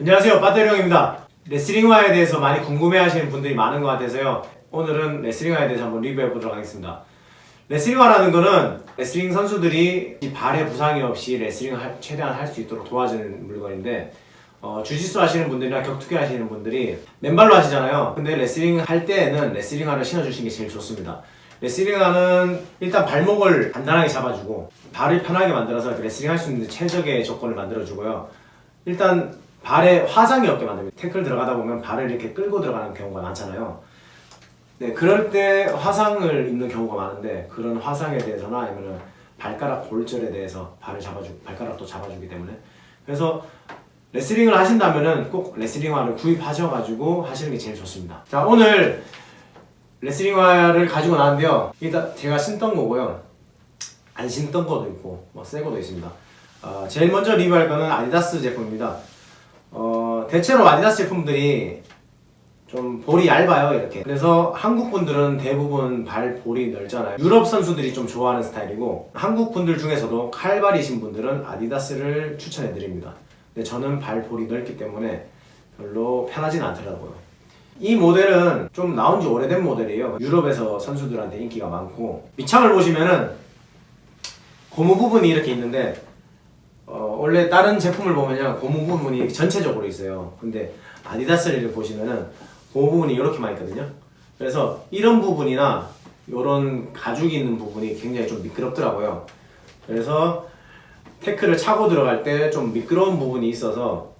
안녕하세요. 빠테령입니다. 레슬링화에 대해서 많이 궁금해하시는 분들이 많은 것 같아서요. 오늘은 레슬링화에 대해서 한번 리뷰해 보도록 하겠습니다 레슬링화라는 거는 레슬링 선수들이 이 발에 부상이 없이 레슬링을 할- 최대한 할 수 있도록 도와주는 물건인데 어, 주짓수 하시는 분들이나 격투기 하시는 분들이 맨발로 하시잖아요 근데 레슬링 할 때에는 레슬링화를 신어주시는 게 제일 좋습니다 레슬링화는 일단 발목을 단단하게 잡아주고 발을 편하게 만들어서 레슬링 할 수 있는 최적의 조건을 만들어주고요 일단 발에 화상이 없게 만듭니다. 태클 들어가다 보면 발을 이렇게 끌고 들어가는 경우가 많잖아요. 네, 그럴 때 화상을 입는 경우가 많은데 그런 화상에 대해서나 아니면 발가락 골절에 대해서 발을 잡아주 발가락도 잡아주기 때문에 그래서 레슬링을 하신다면은 꼭 레슬링화를 구입하셔가지고 하시는 게 제일 좋습니다. 자 오늘 레슬링화를 가지고 나왔는데요. 일단 제가 신던 거고요. 안 신던 것도 있고 뭐새 것도 있습니다. 어, 제일 먼저 리뷰할 거는 아디다스 제품입니다. 어, 대체로 아디다스 제품들이 좀 볼이 얇아요 이렇게. 그래서 한국 분들은 대부분 발 볼이 넓잖아요. 유럽 선수들이 좀 좋아하는 스타일이고 한국 분들 중에서도 칼발이신 분들은 아디다스를 추천해 드립니다. 근데 저는 발 볼이 넓기 때문에 별로 편하진 않더라고요. 이 모델은 좀 나온 지 오래된 모델이에요. 유럽에서 선수들한테 인기가 많고. 밑창을 보시면은 고무 부분이 이렇게 있는데 어, 원래 다른 제품을 보면요 고무 부분이 전체적으로 있어요. 근데 아디다스를 보시면은 고무 부분이 이렇게만 있거든요 그래서 이런 부분이나 이런 가죽이 있는 부분이 굉장히 좀 미끄럽더라고요 그래서 태클을 차고 들어갈 때 좀 미끄러운 부분이 있어서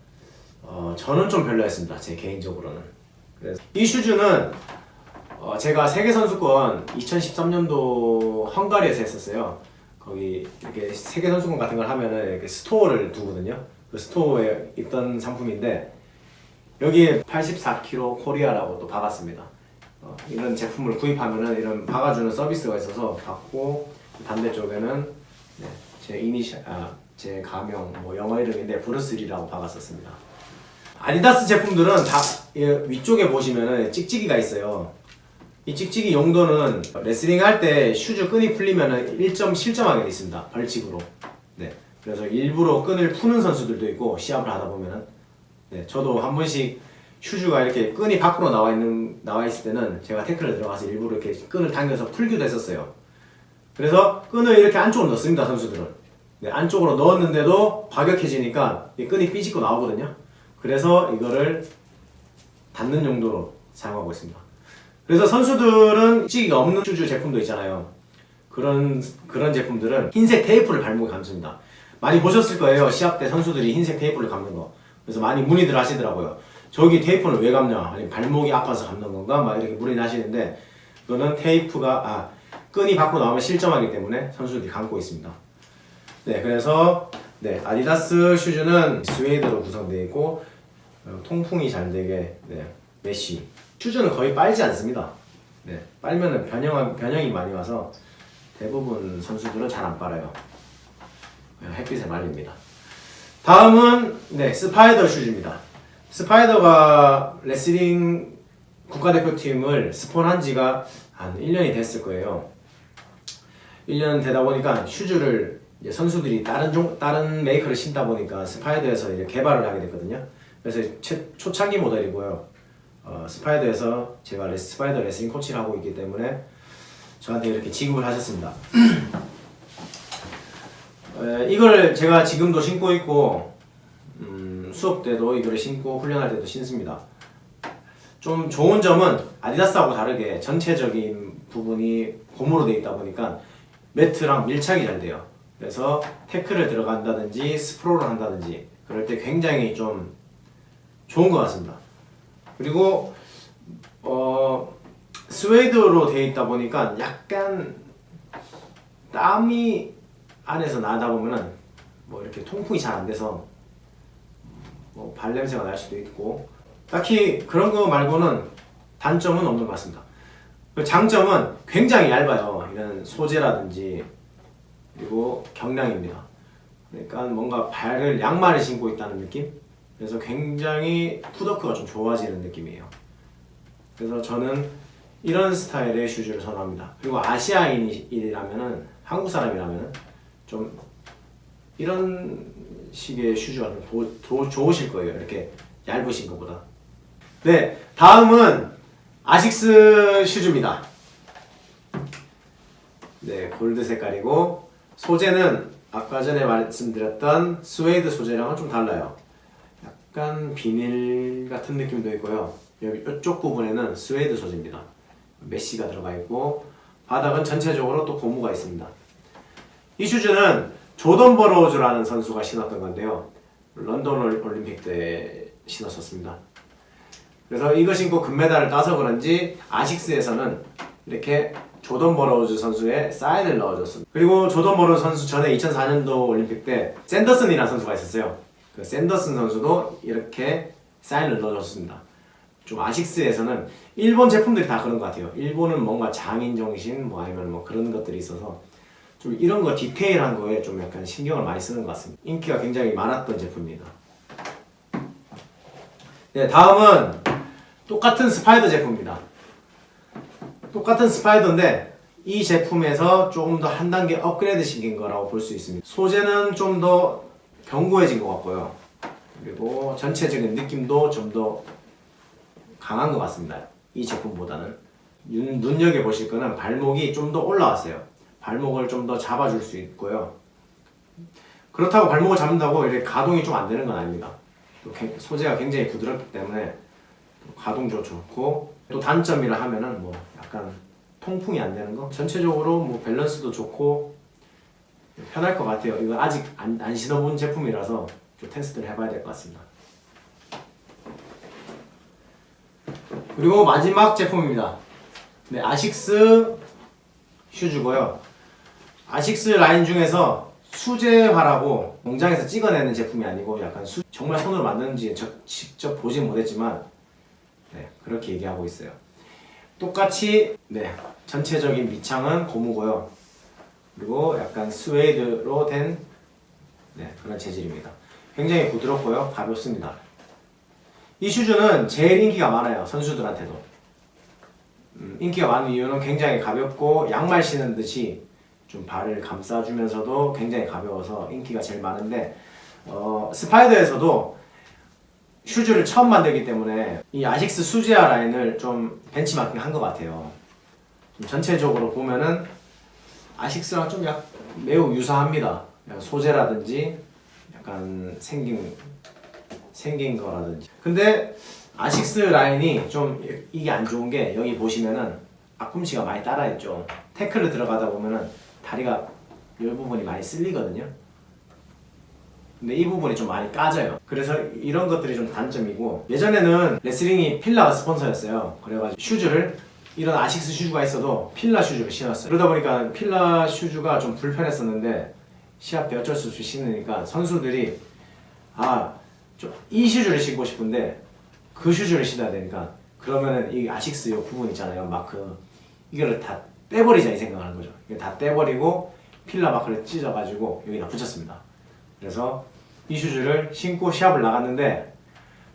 어, 저는 좀 별로였습니다 제 개인적으로는 그래서 이 슈즈는 어, 제가 세계 선수권 2013년도 헝가리에서 했었어요. 거기 이렇게 세계 선수권 같은 걸 하면은 이렇게 스토어를 두거든요. 그 스토어에 있던 상품인데 여기에 84kg 코리아라고 또 박았습니다. 어, 이런 제품을 구입하면은 이런 박아주는 서비스가 있어서 받고 반대쪽에는 네, 제 이니셜 아 제 가명 뭐 영어 이름인데 브루스리라고 박았었습니다. 아디다스 제품들은 다이 위쪽에 보시면은 찍찍이가 있어요. 이 찍찍이 용도는 레슬링 할 때 슈즈 끈이 풀리면은 1점 실점하게 돼 있습니다. 벌칙으로. 네. 그래서 일부러 끈을 푸는 선수들도 있고 시합을 하다 보면은 네. 저도 한 번씩 슈즈가 이렇게 끈이 밖으로 나와 있는 나와 있을 때는 제가 태클을 들어가서 일부러 이렇게 끈을 당겨서 풀기도 했었어요. 그래서 끈을 이렇게 안쪽으로 넣습니다 선수들은. 네, 안쪽으로 넣었는데도 과격해지니까 이 끈이 삐집고 나오거든요. 그래서 이거를 닫는 용도로 사용하고 있습니다. 그래서 선수들은 찌기가 없는 슈즈 제품도 있잖아요. 그런 그런 제품들은 흰색 테이프를 발목에 감습니다. 많이 보셨을 거예요. 시합 때 선수들이 흰색 테이프를 감는 거. 그래서 많이 문의들 하시더라고요. 저기 테이프는 왜 감냐? 아니 발목이 아파서 감는 건가? 막 이렇게 문의 하시는데 그거는 테이프가 아 끈이 밖으로 나오면 실점하기 때문에 선수들이 감고 있습니다. 네, 그래서 네 아디다스 슈즈는 스웨이드로 구성되어 있고 어, 통풍이 잘 되게 네, 메쉬 슈즈는 거의 빨지 않습니다. 네, 빨면은 변형 변형이 많이 와서 대부분 선수들은 잘 안 빨아요. 햇빛에 말립니다. 다음은 네 스파이더 슈즈입니다. 스파이더가 레슬링 국가대표팀을 스폰한 지가 한 1년이 됐을 거예요. 1년 되다 보니까 슈즈를 선수들이 다른 종 다른 메이커를 신다 보니까 스파이더에서 이제 개발을 하게 됐거든요. 그래서 최, 초창기 모델이고요. 어, 스파이더에서 제가 레스, 스파이더 레슬링 코치를 하고 있기 때문에 저한테 이렇게 지급을 하셨습니다. 에, 이걸 제가 지금도 신고 있고 음, 수업 때도 이거를 신고 훈련할 때도 신습니다. 좀 좋은 점은 아디다스하고 다르게 전체적인 부분이 고무로 되어 있다 보니까 매트랑 밀착이 잘 돼요. 그래서 태클을 들어간다든지 스프롤을 한다든지 그럴 때 굉장히 좀 좋은 것 같습니다. 그리고 어 스웨이드로 되어 있다 보니까 약간 땀이 안에서 나다 보면은 뭐 이렇게 통풍이 잘 안 돼서 뭐 발냄새가 날 수도 있고 딱히 그런 거 말고는 단점은 없는 것 같습니다. 그 장점은 굉장히 얇아요. 이런 소재라든지 그리고 경량입니다. 그러니까 뭔가 발을 양말을 신고 있다는 느낌? 그래서 굉장히 푸더크가 좀 좋아지는 느낌이에요. 그래서 저는 이런 스타일의 슈즈를 선호합니다. 그리고 아시아인이라면은 한국 사람이라면은 좀 이런 식의 슈즈가 도- 좋으실 거예요. 이렇게 얇으신 것보다. 네, 다음은 아식스 슈즈입니다. 네, 골드 색깔이고 소재는 아까 전에 말씀드렸던 스웨이드 소재랑은 좀 달라요. 약간 비닐 같은 느낌도 있고요. 여기 이쪽 부분에는 스웨이드 소재입니다. 메쉬가 들어가 있고 바닥은 전체적으로 또 고무가 있습니다. 이 슈즈는 조던 버로우즈라는 선수가 신었던 건데요. 런던 올- 올림픽 때 신었었습니다. 그래서 이거 신고 금메달을 따서 그런지 아식스에서는 이렇게 조던 버로우즈 선수의 사인을 넣어줬습니다. 그리고 조던 버로우즈 선수 전에 2004년도 올림픽 때 샌더슨이라는 선수가 있었어요. 그 샌더슨 선수도 이렇게 사인을 넣어줬습니다. 좀 아식스에서는 일본 제품들이 다 그런 것 같아요. 일본은 뭔가 장인 정신 뭐 아니면 뭐 그런 것들이 있어서 좀 이런 거 디테일한 거에 좀 약간 신경을 많이 쓰는 것 같습니다. 인기가 굉장히 많았던 제품입니다. 네, 다음은 똑같은 스파이더 제품입니다. 똑같은 스파이더인데 이 제품에서 조금 더 한 단계 업그레이드 시킨 거라고 볼 수 있습니다. 소재는 좀 더 견고해진 것 같고요. 그리고 전체적인 느낌도 좀 더 강한 것 같습니다. 이 제품보다는 눈, 눈여겨 보실 거는 발목이 좀 더 올라왔어요. 발목을 좀 더 잡아줄 수 있고요. 그렇다고 발목을 잡는다고 이렇게 가동이 좀 안 되는 건 아닙니다. 또 개- 소재가 굉장히 부드럽기 때문에 또 가동도 좋고 또 단점이라 하면은 뭐 약간 통풍이 안 되는 거 전체적으로 뭐 밸런스도 좋고 편할 것 같아요. 이거 아직 안, 안 신어본 제품이라서 좀 테스트를 해봐야 될 것 같습니다. 그리고 마지막 제품입니다. 네, 아식스 슈즈고요. 아식스 라인 중에서 수제화라고 공장에서 찍어내는 제품이 아니고 약간 수, 정말 손으로 만드는지 저, 직접 보진 못했지만 네, 그렇게 얘기하고 있어요. 똑같이 네, 전체적인 밑창은 고무고요. 그리고 약간 스웨이드로 된 네, 그런 재질입니다. 굉장히 부드럽고요. 가볍습니다. 이 슈즈는 제일 인기가 많아요. 선수들한테도. 음, 인기가 많은 이유는 굉장히 가볍고 양말 신은 듯이 좀 발을 감싸주면서도 굉장히 가벼워서 인기가 제일 많은데 어, 스파이더에서도 슈즈를 처음 만들기 때문에 이 아식스 수제화 라인을 좀 벤치마킹 한 것 같아요. 좀 전체적으로 보면은 아식스랑 좀 약, 매우 유사합니다. 소재라든지 약간 생긴 생긴 거라든지. 근데 아식스 라인이 좀 이- 이게 안 좋은 게 여기 보시면은 앞꿈치가 많이 따라있죠. 태클을 들어가다 보면은 다리가 이 부분이 많이 쓸리거든요. 근데 이 부분이 좀 많이 까져요. 그래서 이런 것들이 좀 단점이고 예전에는 레슬링이 필라가 스폰서였어요. 그래가지고 슈즈를 이런 아식스 슈즈가 있어도 필라 슈즈를 신었어요. 그러다 보니까 필라 슈즈가 좀 불편했었는데 시합 때 어쩔 수 없이 신으니까 선수들이 아, 좀 이 슈즈를 신고 싶은데 그 슈즈를 신어야 되니까 그러면은 이 아식스 요 부분 있잖아요. 마크 이거를 다 떼버리자 이 생각하는 거죠. 이거 다 떼버리고 필라 마크를 찢어가지고 여기다 붙였습니다. 그래서 이 슈즈를 신고 시합을 나갔는데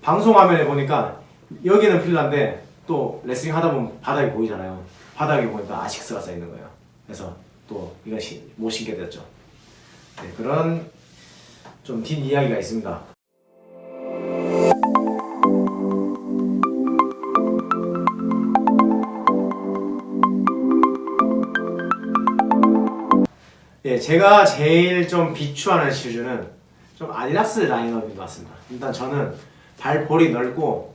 방송 화면에 보니까 여기는 필라인데 또 레슬링 하다 보면 바닥이 보이잖아요. 바닥에 보니까 아식스가 써 있는 거예요. 그래서 또 시- 못 신게 됐죠. 네, 그런 좀 뒷 이야기가 있습니다. 예, 제가 제일 좀 비추하는 슈즈는 좀 아디다스 라인업인 것 같습니다. 일단 저는 발볼이 넓고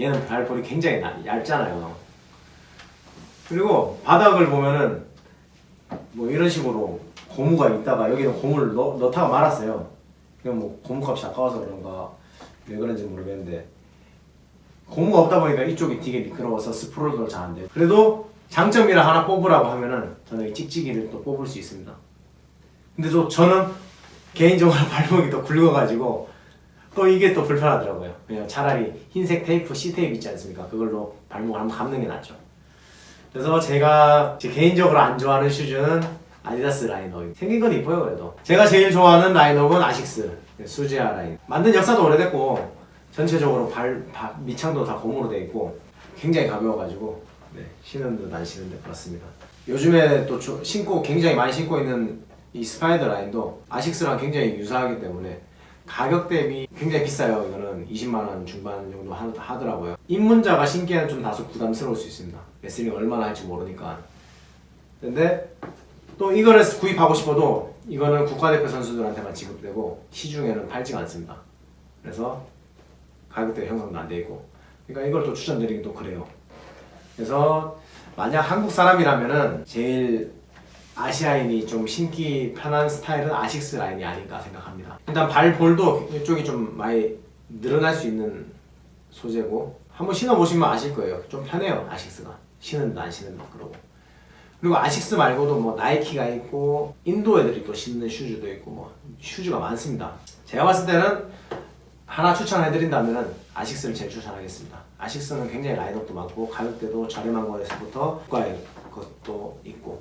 얘는 발볼이 굉장히 나- 얇잖아요. 그리고 바닥을 보면은 뭐 이런 식으로 고무가 있다가 여기는 고무를 넣, 넣다가 말았어요. 그냥 뭐 고무값이 아까워서 그런가 왜 그런지 모르겠는데 고무가 없다 보니까 이쪽이 되게 미끄러워서 스프롤도 잘 안 돼요. 그래도 장점이라 하나 뽑으라고 하면은 저는 이 찍찍이를 또 뽑을 수 있습니다. 근데 또 저는 개인적으로 발목이 또 굵어가지고 또 이게 또 불편하더라고요. 그냥 차라리 흰색 테이프, C 테이프 있지 않습니까? 그걸로 발목을 한번 감는 게 낫죠. 그래서 제가 제 개인적으로 안 좋아하는 슈즈는 아디다스 라인업 생긴 건 이뻐요 그래도 제가 제일 좋아하는 라인업은 아식스 수지아 라인 만든 역사도 오래됐고 전체적으로 발, 발 밑창도 다 고무로 돼 있고 굉장히 가벼워가지고 네, 신은 듯안 신은 듯 그렇습니다 요즘에 또 조- 신고 굉장히 많이 신고 있는 이 스파이더 라인도 아식스랑 굉장히 유사하기 때문에 가격 대비 굉장히 비싸요. 이거는 20만 원 중반 정도 하, 하더라고요. 입문자가 신기에는 좀 다소 부담스러울 수 있습니다. 레슬링 얼마나 할지 모르니까. 근데 또 이거를 구입하고 싶어도 이거는 국가대표 선수들한테만 지급되고 시중에는 팔지가 않습니다. 그래서 가격대 형성도 안 돼 있고. 그러니까 이걸 또 추천드리긴 또 그래요. 그래서 만약 한국 사람이라면은 제일 아시아인이 좀 신기 편한 스타일은 아식스 라인이 아닐까 생각합니다. 일단 발볼도 이쪽이 좀 많이 늘어날 수 있는 소재고 한번 신어보시면 아실 거예요. 좀 편해요 아식스가 신은다 안 신은다 그러고 그리고 아식스 말고도 뭐 나이키가 있고 인도 애들이 또 신는 슈즈도 있고 뭐 슈즈가 많습니다. 제가 봤을 때는 하나 추천해드린다면 아식스를 제일 추천하겠습니다. 아식스는 굉장히 라인업도 많고 가격대도 저렴한 거에서부터 고가의 것도 있고